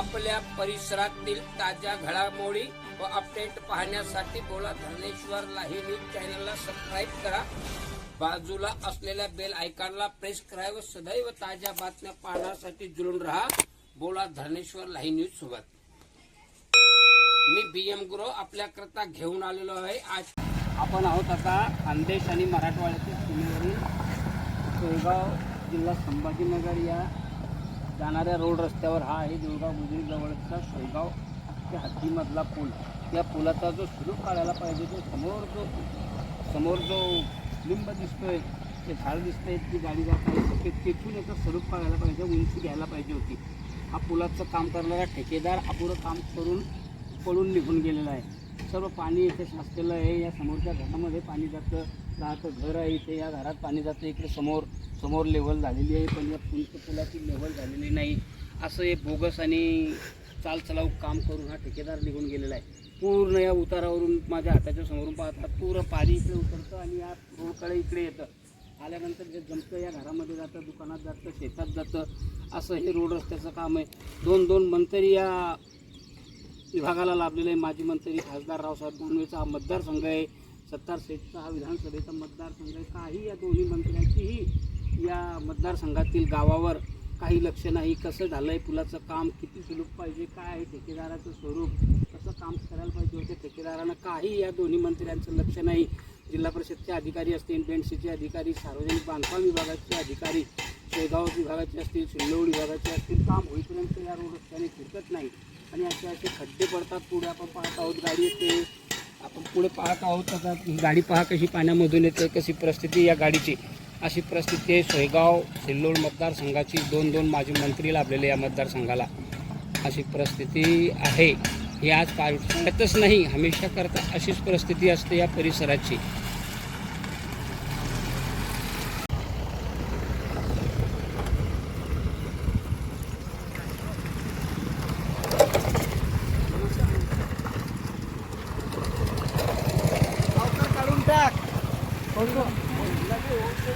आपल्या परिसरातील ताज्या घडामोडी व अपडेट पाहण्यासाठी बोला धनेश्वर लाही न्यूज चॅनलला सबस्क्राईब करा. बाजूला असलेल्या बेल आयकॉनला प्रेस करा व सदैव ताज्या बातम्या पाहण्यासाठी जुळून राहा. बोला धनेश्वर लाही न्यूज सोबत. मी बी एम गुरु आपल्याकरता घेऊन आलेलो आहे. आज आपण आहोत आता खानदेश आणि मराठवाड्याच्या सीमेवरील सोयगाव जिल्हा संभाजीनगर या जाणाऱ्या रोड रस्त्यावर हा आहे देवगाव गुजरीजवळचा शेगाव सोयगाव ते पूल. या पुलाचा जो स्वरूप काढायला पाहिजे तो समोर जो समोर जो लिंब दिसतोय ते झाड दिसतंय ती गाडी जात आहे. ते तेथून याचं स्वरूप काढायला पाहिजे उंची घ्यायला पाहिजे होती. हा पुलाचं काम करणारा ठेकेदार अपुरं काम करून पळून निघून गेलेला आहे. सर्व पाणी इथे साचलेलं आहे. या समोरच्या घरामध्ये पाणी जातं. राहतं घर आहे इथे या घरात पाणी जातं इकडे समोर समोर लेवल झालेली आहे पण या पुलच्या पुलाची लेवल झालेली नाही. असं हे बोगस आणि चालचलाऊ काम करून हा ठेकेदार निघून गेलेला आहे. पूर्ण या उतारावरून माझ्या हाताच्या समोरून पाहतात पूर्ण पाणी इकडे उतरतं आणि या रोडकडे इकडे येतं. आल्यानंतर जे जमतं या घरामध्ये जातं दुकानात जातं शेतात जातं. असं हे रोड रस्त्याचं काम आहे. दोन दोन मंत्री या विभागाला लाभलेलं आहे. माजी मंत्री खासदार रावसाहेब दानवेचा हा मतदारसंघ आहे. सत्तार सेटचा हा विधानसभेचा मतदारसंघ आहे. काही या दोन्ही मंत्र्यांचीही या मतदारसंघातील गावावर काही लक्ष नाही. कसं झालं आहे पुलाचं काम किती सुलभ पाहिजे काय आहे ठेकेदाराचं स्वरूप कसं काम करायला पाहिजे होते ठेकेदारानं काही या दोन्ही मंत्र्यांचं लक्ष नाही. जिल्हा परिषदचे अधिकारी असतील बेंडसीचे अधिकारी सार्वजनिक बांधकाम विभागाचे अधिकारी शेगाव विभागाचे असतील सिल्लोड विभागाचे असतील काम होईपर्यंत या रोड रस्त्याने फिरकत नाही. आणि असे असे खड्डे पडतात पुढे आपण पाहत आहोत गाडी येते. आपण पुढे पाहत आहोत आता गाडी पहा कशी पाण्यामधून येते कशी परिस्थिती या गाडीची. अशी परिस्थिती आहे सोयगाव सिल्लोड मतदारसंघाची दोन दोन माजी मंत्री लाभलेले या मतदारसंघाला. अशी परिस्थिती आहे. ही आज पावसाळ्यातच नाही. हमेशा करता अशीच परिस्थिती असते या परिसराची. おいみんな手を置いて。